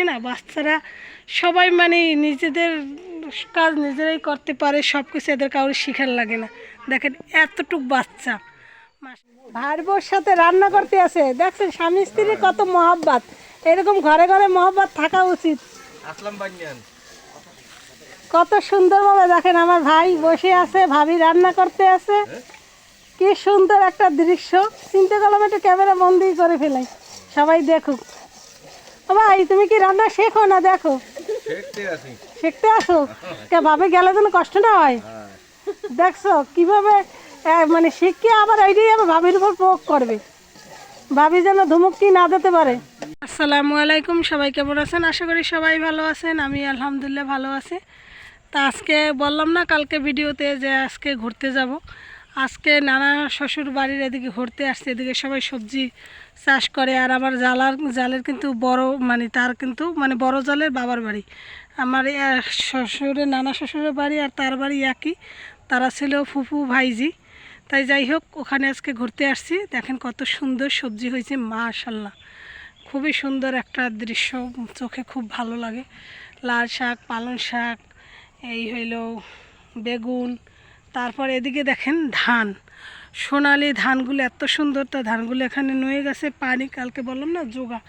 আসে না বাচ্চারা সবাই মানে নিজেদের কাজ নিজেরাই করতে পারে সব কিছু এদের কারোর শিখার লাগে না। দেখেন এতটুক বাচ্চা। ভাই বোর সাথে রান্না করতে আসে। দেখছেন স্বামী স্ত্রীর কত মহাব্বাত। এরকম ঘরে ঘরে মহাব্বাত থাকা উচিত। কত সুন্দরভাবে দেখেন আমার ভাই বসে আছে ভাবি রান্না করতে আছে কি সুন্দর একটা দৃশ্য। চিন্তা করলাম একটু ক্যামেরা বন্দি করে ফেলাই। সবাই দেখুক। ভাই তুমি কি রান্না শেখো না দেখো? শিখতে আসো। কে ভাবে গেলে যেন কষ্ট না হয়। দেখছ কীভাবে মানে শিখে আবার এইটাই আবার ভাবির উপর প্রয়োগ করবে। ভাবি যেন ধুমুকটি না দিতে পারে। আসসালামু আলাইকুম সবাই কেমন আছেন? আশা করি সবাই ভালো আছেন আমি আলহামদুলিল্লাহ ভালো আছি। তা আজকে বললাম না কালকে ভিডিওতে যে আজকে ঘুরতে যাব। আজকে নানা শ্বশুর বাড়ির এদিকে ঘুরতে আসছে, এদিকে সবাই সবজি চাষ করে। আর আমার জালার জালের কিন্তু বড় মানে তার কিন্তু মানে বড় জালের বাবার বাড়ি। আমার শ্বশুরের, নানা শ্বশুরের বাড়ি আর তার বাড়ি একই। তারা ছিল ফুফু, ভাইজি। তাই যাই হোক, ওখানে আজকে ঘুরতে আসছি। দেখেন কত সুন্দর সবজি হয়েছে, মাশাল্লাহ। খুবই সুন্দর একটা দৃশ্য, চোখে খুব ভালো লাগে। লাল শাক, পালং শাক, এই হইল বেগুন তারপর এদিকে দেখেন ধান। সোনালি ধানগুলো এত সুন্দর, তা ধানগুলো এখানে নুয়ে গেছে, পানি কালকে বললাম না, যোগা,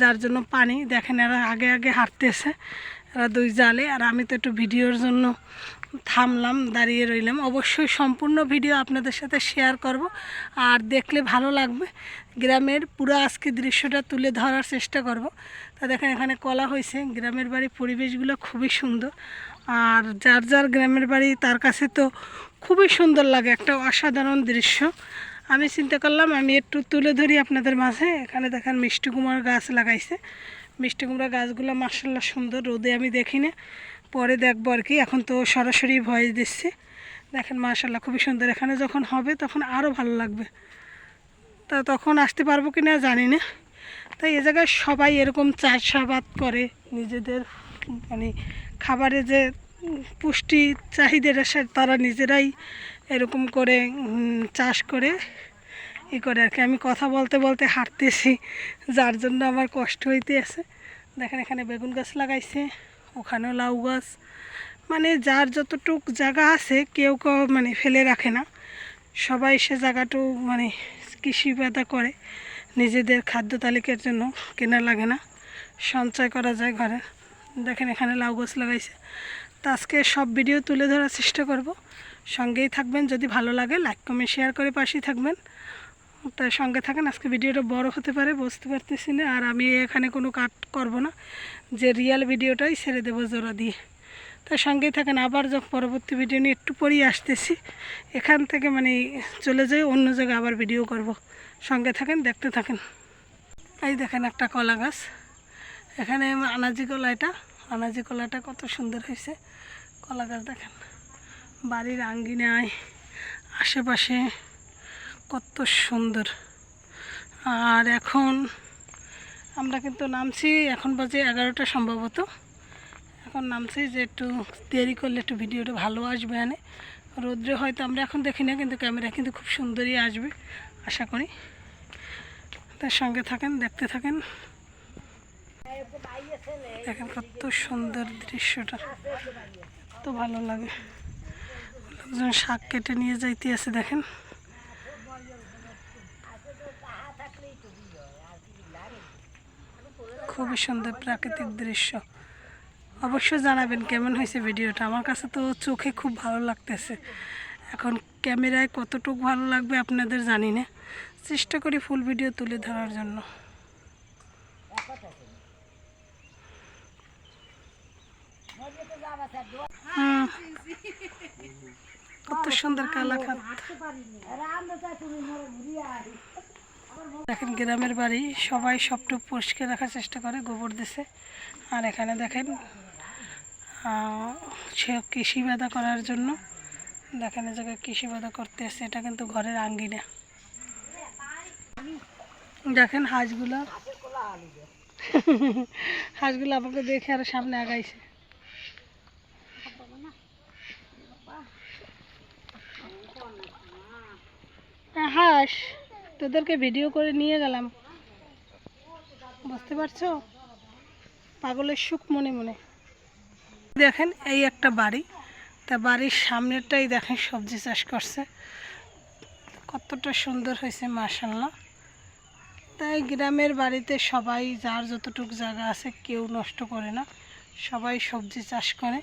যার জন্য পানি। দেখেন এরা আগে আগে হাঁটতেছে, এরা দুই জালে, আর আমি তো একটু ভিডিওর জন্য থামলাম, দাঁড়িয়ে রইলাম। অবশ্যই সম্পূর্ণ ভিডিও আপনাদের সাথে শেয়ার করব, আর দেখলে ভালো লাগবে। গ্রামের পুরো আজকে দৃশ্যটা তুলে ধরার চেষ্টা করব। তা দেখেন এখানে কলা হয়েছে, গ্রামের বাড়ির পরিবেশগুলো খুবই সুন্দর। আর যার যার গ্রামের বাড়ি, তার কাছে তো খুবই সুন্দর লাগে, একটা অসাধারণ দৃশ্য। আমি চিন্তা করলাম, আমি একটু তুলে ধরি আপনাদের মাঝে। এখানে দেখেন মিষ্টি কুমার গাছ লাগাইছে। মিষ্টি কুমড়া গাছগুলো মার্শাল্লাহ সুন্দর, রোদে আমি দেখি না। পরে দেখব আর কি, এখন তো সরাসরি ভয়েস দিচ্ছে। দেখেন মার্শাল্লাহ খুবই সুন্দর, এখানে যখন হবে তখন আরও ভালো লাগবে। তা তখন আসতে পারব কি না জানি না। তাই এ জায়গায় সবাই এরকম চাষাবাদ করে, নিজেদের মানে খাবারে যে পুষ্টি চাহিদাটা তারা নিজেরাই এরকম করে চাষ করে, ই করে আর কি। আমি কথা বলতে বলতে হাঁটতেছি, যার জন্য আমার কষ্ট হইতে আছে দেখেন এখানে বেগুন গাছ লাগাইছে, ওখানেও লাউ গাছ। মানে যার যতটুক জায়গা আছে, কেউ কেউ মানে ফেলে রাখে না। সবাই সে জায়গাটু মানে কৃষি করে, নিজেদের খাদ্য তালিকার জন্য কেনা লাগে না। সঞ্চয় করা যায় ঘরে। দেখেন এখানে লাউ গাছ লাগাইছে। তো আজকে সব ভিডিও তুলে ধরার চেষ্টা করব। সঙ্গেই থাকবেন, যদি ভালো লাগে লাইক কমেন্ট শেয়ার করে পাশেই থাকবেন। তাই সঙ্গে থাকেন, আজকে ভিডিওটা বড় হতে পারে, বুঝতে পারতেছি না, আর আমি এখানে কোনো কাট করব না, যে রিয়েল ভিডিওটাই ছেড়ে দেবো জোড়া দিয়ে। তাই সঙ্গেই থাকেন, আবার যখন পরবর্তী ভিডিও নিয়ে একটু পরেই আসতেছি, এখান থেকে মানে চলে যাই, অন্য জায়গায় আবার ভিডিও করব। সঙ্গে থাকেন, দেখতে থাকেন। এই দেখেন একটা কলা গাছ, এখানে আনাজি কলা এটা। আনাজি কলাটা কত সুন্দর হয়েছে, কলা গাছ দেখেন। বাড়ির আঙ্গিনায়, আশেপাশে কত সুন্দর। আর এখন আমরা কিন্তু নামছি, এখন বাজে এগারোটা সম্ভবত। এখন নামছি যে একটু দেরি করলে একটু ভিডিওটা ভালো আসবে এনে। রৌদ্রে হয়তো আমরা এখন দেখি না, কিন্তু ক্যামেরা কিন্তু খুব সুন্দরই আসবে, আশা করি। তার সঙ্গে থাকেন, দেখতে থাকেন। দেখেন কত সুন্দর দৃশ্যটা। কত ভালো লাগে। লোকজন শাক কেটে নিয়ে যাইতে আছে, দেখেন। খুবই সুন্দর প্রাকৃতিক দৃশ্য। অবশ্যই জানাবেন কেমন হয়েছে ভিডিওটা। আমার কাছে তো চোখে খুব ভালো লাগতেছে। এখন ক্যামেরায় কতটুকু ভালো লাগবে আপনাদের জানি না। চেষ্টা করি ফুল ভিডিও তুলে ধরার জন্য। কত সুন্দর কালাখাত দেখেন গ্রামের বাড়ি, সবাই সবটুকু পরিষ্কার রাখার চেষ্টা করে, গোবর দেশে আর এখানে দেখেন সে কৃষি বাধা করার জন্য, দেখেন এই জায়গায় কৃষি বাধা করতে এসে এটা কিন্তু ঘরের আঙ্গিনা। দেখেন হাঁসগুলো। হাঁসগুলো আমাকে দেখে আরও সামনে আগাইছে। হাঁস। তোদেরকে ভিডিও করে নিয়ে গেলাম। বুঝতে পারছ? পাগলের সুখ মনে মনে। দেখেন, এই একটা বাড়ি। তা বাড়ির সামনেরটাই দেখেন, সবজি চাষ করছে। কতটা সুন্দর হয়েছে মার্শাল্লাহ তাই গ্রামের বাড়িতে সবাই, যার যতটুকু জায়গা আছে, কেউ নষ্ট করে না। সবাই সবজি চাষ করে।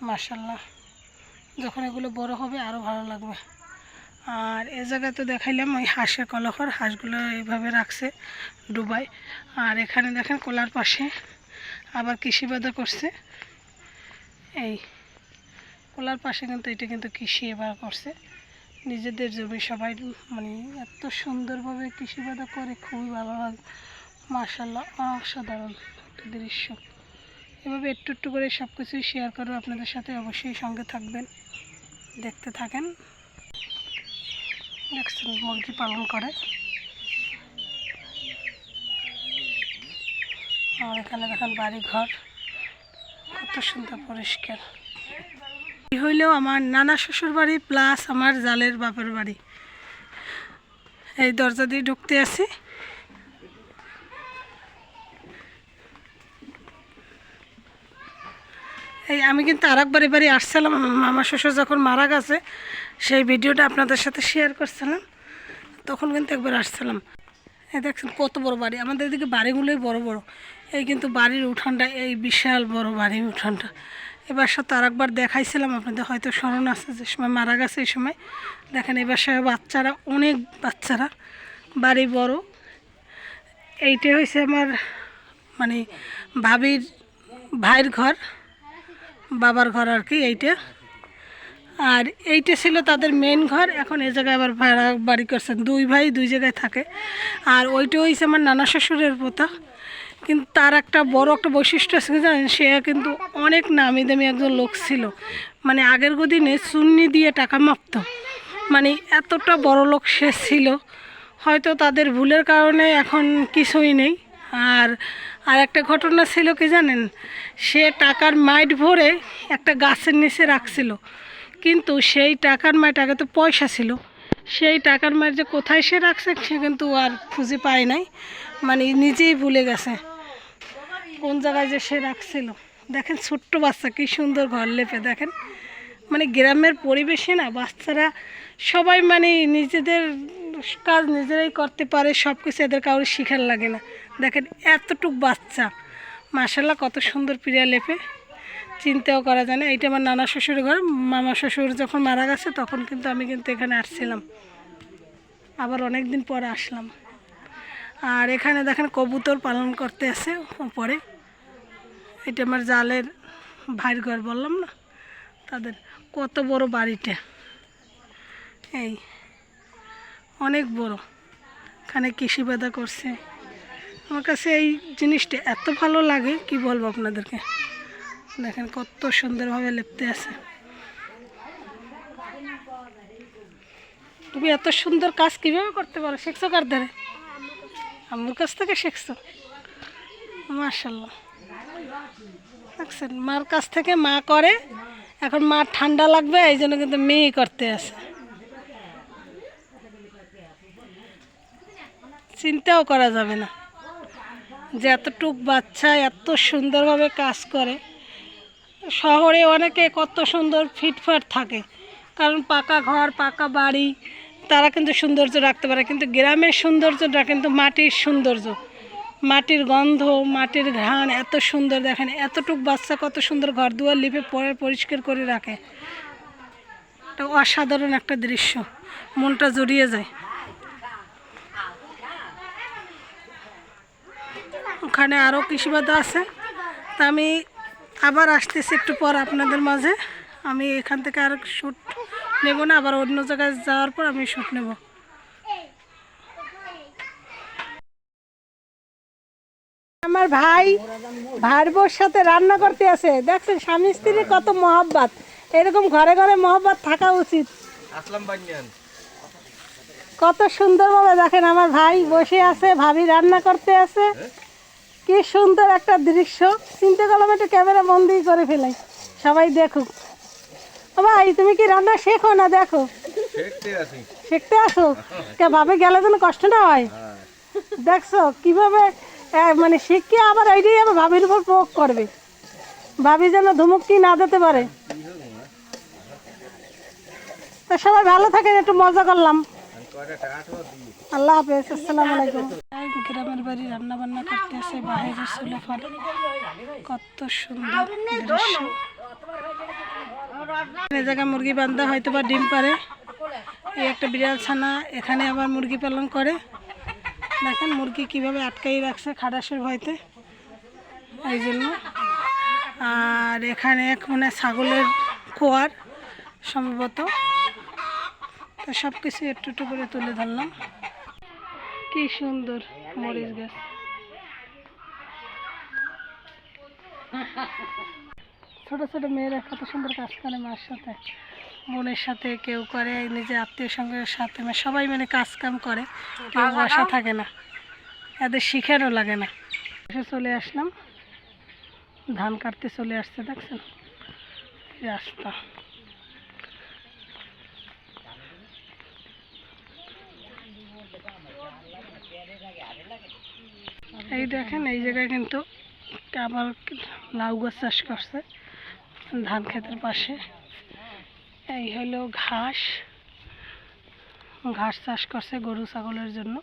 মার্শাল্লাহ যখন এগুলো বড় হবে আরও ভালো লাগবে। আর এ জায়গায় তো দেখাইলাম ওই হাঁসের কলহর, হাঁসগুলো এইভাবে রাখছে ডুবাই আর এখানে দেখেন কোলার পাশে আবার কৃষি বাদা করছে। এই কোলার পাশে কিন্তু এটা কিন্তু কৃষি এবার করছে। নিজেদের জমি সবাই মানে এত সুন্দরভাবে কৃষি বাদা করে, খুবই ভালো লাগে মার্শাল্লাহ অসাধারণ একটা দৃশ্য। এভাবে একটু একটু করে সব কিছুই শেয়ার করব। আপনাদের সাথে অবশ্যই সঙ্গে থাকবেন। দেখতে থাকেন। দেখছেন মুরগি পালন করে। আর এখানে দেখেন বাড়ি ঘর কত সুন্দর পরিষ্কার। হইলেও আমার নানা শ্বশুর বাড়ি প্লাস আমার জালের বাপের বাড়ি। এই দরজা দিয়ে ঢুকতে আছি। এই, আমি কিন্তু আর একবার এবারে আসছিলাম। আমার শ্বশুর যখন মারা গেছে, সেই ভিডিওটা আপনাদের সাথে শেয়ার করছিলাম। তখন কিন্তু একবার আসছিলাম। এই দেখছেন কত বড় বাড়ি। আমাদের এদিকে বাড়িগুলোই বড় বড়। এই কিন্তু বাড়ির উঠানটা, এই বিশাল বড় বাড়ির উঠানটা। এবার সাথে আর একবার দেখাইছিলাম, আপনাদের হয়তো স্মরণ আছে যে সময় মারা গেছে এই সময়। দেখেন এবার সবাই বাচ্চারা, অনেক বাচ্চারা। বাড়ি বড়। এইটা হয়েছে আমার মানে ভাবির ভাইয়ের ঘর। বাবার ঘর আর কি এইটা। আর এইটা ছিল তাদের মেন ঘর, এখন এই জায়গায় আবার ভাড়া বাড়ি করছেন। দুই ভাই দুই জায়গায় থাকে। আর ওইটা হয়েছে আমার নানা শ্বশুরের পোতা। কিন্তু তার একটা বড় একটা বৈশিষ্ট্য আছে জানেন? সে কিন্তু অনেক নামি দামি একজন লোক ছিল। মানে আগের দিনে চুন্নি দিয়ে টাকা মাপত। মানে এতটা বড় লোক সে ছিল। হয়তো তাদের ভুলের কারণে এখন কিছুই নেই। আর আর একটা ঘটনা ছিল কি জানেন? সে টাকার মাইট ভরে একটা গাছের নিচে রাখছিল। কিন্তু সেই টাকার মাইট, আগে তো পয়সা ছিল, সেই টাকার মাইট যে কোথায় সে রাখছে সে কিন্তু আর খুঁজে পায় নাই। মানে নিজেই ভুলে গেছে কোন জায়গায় যে সে রাখছিল। দেখেন ছোট্ট বাচ্চা, কি সুন্দর ঘর লেপে, দেখেন। মানে গ্রামের পরিবেশে না, বাচ্চারা সবাই মানে নিজেদের কাজ নিজেরাই করতে পারে সব কিছু এদের কারোর শিখার লাগে না। দেখেন এতটুক বাচ্চা মাসাল্লাহ কত সুন্দর প্রিয়া লেপে। চিন্তাও করা যায় না, এইটা আমার নানা শ্বশুরের ঘর, মামা শ্বশুর যখন মারা গেছে তখন কিন্তু আমি কিন্তু এখানে আসছিলাম। আবার অনেক দিন পরে আসলাম। আর এখানে দেখেন কবুতর পালন করতে আছে পরে এটা আমার জালের ভাইয়ের ঘর বললাম না, তাদের কত বড় বাড়িটা। এই অনেক বড়। এখানে কৃষি বাদা করছে। আমার কাছে এই জিনিসটা এত ভালো লাগে, কি বলব আপনাদেরকে? দেখেন কত সুন্দরভাবে লেপতে আছে। তুমি এত সুন্দর কাজ কীভাবে করতে পারো? শিখছো কার ধারে? আমার কাছ থেকে শিখছো? মার্শাল্লাহ দেখছেন, মার কাছ থেকে মা করে, এখন মা ঠান্ডা লাগবে এই জন্য কিন্তু মেয়ে করতে আছে। চিন্তাও করা যাবে না যে এতটুক বাচ্চা এত সুন্দরভাবে কাজ করে। শহরে অনেকে কত সুন্দর ফিটফাট থাকে, কারণ পাকা ঘর, পাকা বাড়ি, তারা কিন্তু সৌন্দর্য রাখতে পারে, কিন্তু গ্রামের সৌন্দর্যটা কিন্তু মাটির সৌন্দর্য। মাটির গন্ধ, মাটির ঘ্রাণ এত সুন্দর দেখেন, এতটুক বাচ্চা কত সুন্দর ঘর দুয়ার লিপে পরে পরিষ্কার করে রাখে। এটা অসাধারণ একটা দৃশ্য, মনটা জড়িয়ে যায়। ওখানে আরও কৃষিবাদা আছে। তা আমি আবার আসতেছি একটু পর আপনাদের মাঝে। আমি এখান থেকে আর শ্যুট নেব না আবার অন্য জায়গায় যাওয়ার পর আমি শ্যুট নেব। আমার ভাই ভাইয়ের বউর সাথে রান্না করতে আছে। দেখছেন স্বামী স্ত্রীর কত মহাব্বাত। এরকম ঘরে ঘরে মহাব্বাত থাকা উচিত। আসলাম বান্যান। কত সুন্দরভাবে দেখেন আমার ভাই বসে আছে ভাবি রান্না করতে আছে। কি সুন্দর একটা দৃশ্য। চিন্তা করলাম একটু ক্যামেরা বন্দি করে ফেলাই। সবাই দেখুক। ভাই তুমি কি রান্না শেখো না দেখো? শিখতে আসো। কে ভাবে গেলে যেন কষ্ট না হয়। হ্যাঁ। দেখছ কীভাবে মানে শিখিয়ে আবার এইটাই আবার ভাবির উপর প্রয়োগ করবে। ভাবি যেন ধুমুকি না দিতে পারে। তা সবাই ভালো থাকেন একটু মজা করলাম। আল্লাহ হাফেজ, আসসালামু আলাইকুম। গ্রামের বাড়ি রান্না বান্না করতেছে বাইরে চলে ফলে। কত সুন্দর দৃশ্য। জায়গায় মুরগি বান্ধা হয়তো বা ডিম পারে। এই একটা বিড়াল ছানা এখানে আবার মুরগি পালন করে। দেখেন মুরগি কীভাবে আটকাই রাখছে খাটাসের ভয়তে। এই জন্য। আর এখানে এক মানে ছাগলের খোয়ার, সম্ভবত। তো সব কিছু একটু একটু করে তুলে ধরলাম। কি সুন্দর মরিচ গাছ। ছোট ছোট মেয়েরা কত সুন্দর কাজ করে মার সাথে বোনের সাথে কেউ করে নিজে আত্মীয় সঙ্গের সাথে মানে সবাই মানে কাজ কাম করে কেউ বসা থাকে না এদের শিখারও লাগে না। এসে চলে আসলাম ধান কাটতে চলে আসছে দেখছেন? রাস্তা। এই দেখেন, এই জায়গায় কিন্তু আবার লাউ গাছ চাষ করছে ধান ক্ষেতের পাশে। এই হলো ঘাস। ঘাস চাষ করছে গরু, ছাগলের জন্য।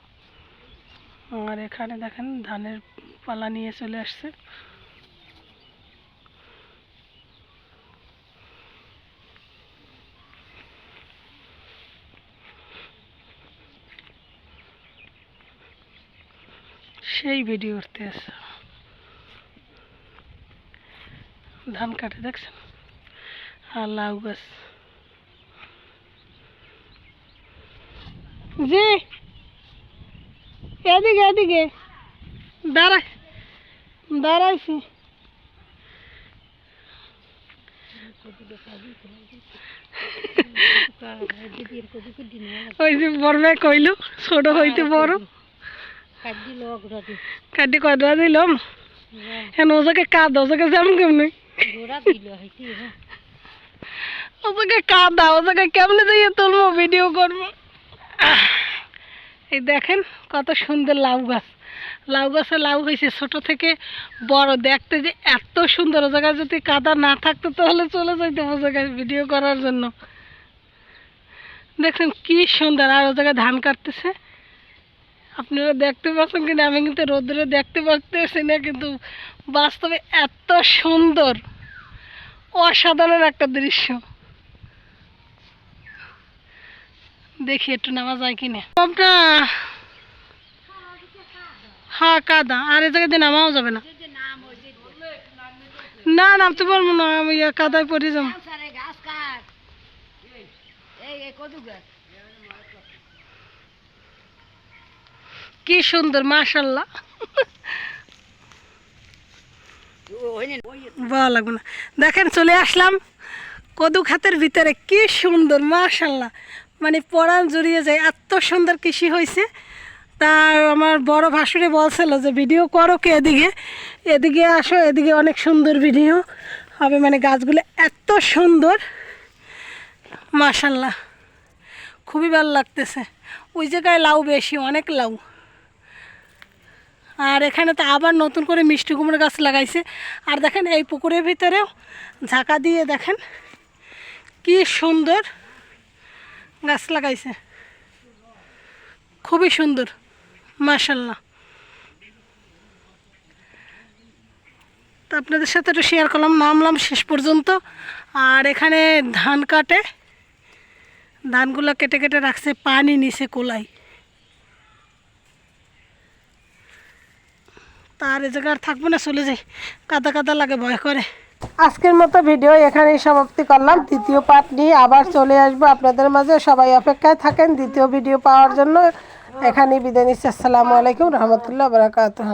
আর এখানে দেখেন ধানের পালা নিয়ে চলে আসছে। সেই ভিডিও করতে আছে। ধান কাটে, দেখছেন? আর লাউ গাছ। জি! এদিকে এদিকে। দাঁড়াই। দাঁড়াইছি। ওই যে বড় কইলো, ছোট হইতে বড়। কাটি কয়টা দিলাম হ্যাঁ। ওজাকে কাদ ওজাকে যেমন কেমনি? ওজাকে কাদা ওজাকে কেমনে দিয়ে তুলবো? ভিডিও করব। এই দেখেন কত সুন্দর লাউ গাছ। লাউ গাছে লাউ হয়েছে ছোট থেকে বড়। দেখতে যে এত সুন্দর। ও জায়গায় যদি কাদা না থাকতো তাহলে চলে যাইতো ও জায়গায় ভিডিও করার জন্য। দেখছেন কি সুন্দর। আর ও জায়গায় ধান কাটতেছে। আপনারা দেখতে পাচ্ছেন কিন্তু আমি কিন্তু রোদ্রে দেখতে পারতেছি না, কিন্তু বাস্তবে এত সুন্দর, অসাধারণ একটা দৃশ্য। দেখি একটু নামা যায় কিনা। কমটা হ্যাঁ কাদা। আর এ জায়গায় নামাও যাবে না। না, নামতে পারব না, আমি কাদায় পড়ে যাব। কি সুন্দর, মাশাল্লাহ। ভালো লাগবে না। দেখেন, চলে আসলাম কদু খাতের ভিতরে। কি সুন্দর, মাশাল্লাহ। মানে পরাণ জড়িয়ে যায়। এত সুন্দর কৃষি হয়েছে। তার আমার বড় ভাসুরে বলছিল যে, ভিডিও করো কে এদিকে? এদিকে আসো, এদিকে অনেক সুন্দর ভিডিও হবে। মানে গাছগুলো এত সুন্দর, মাশাল্লাহ। খুবই ভালো লাগতেছে। ওই জায়গায় লাউ বেশি, অনেক লাউ। আর এখানে তো আবার নতুন করে মিষ্টি কুমড়ো গাছ লাগাইছে। আর দেখেন এই পুকুরের ভিতরেও ঝাঁকা দিয়ে দেখেন কি সুন্দর গাছ লাগাইছে। খুবই সুন্দর মাশাল্লাহ তো আপনাদের সাথে একটু শেয়ার করলাম, নামলাম শেষ পর্যন্ত। আর এখানে ধান কাটে, ধানগুলো কেটে কেটে রাখছে, পানি নিচে কোলাই তার এ জায়গা আর থাকব না, চলে যাই। কাদা কাদা লাগে, ভয় করে। আজকের মতো ভিডিও এখানেই সমাপ্তি করলাম। দ্বিতীয় পার্ট নিয়ে আবার চলে আসব আপনাদের মাঝে। সবাই অপেক্ষায় থাকেন দ্বিতীয় ভিডিও পাওয়ার জন্য। এখানেই বিদায় নিচ্ছি। আসসালামু আলাইকুম, রহমতুল্লাহ, বারাকাতুহ।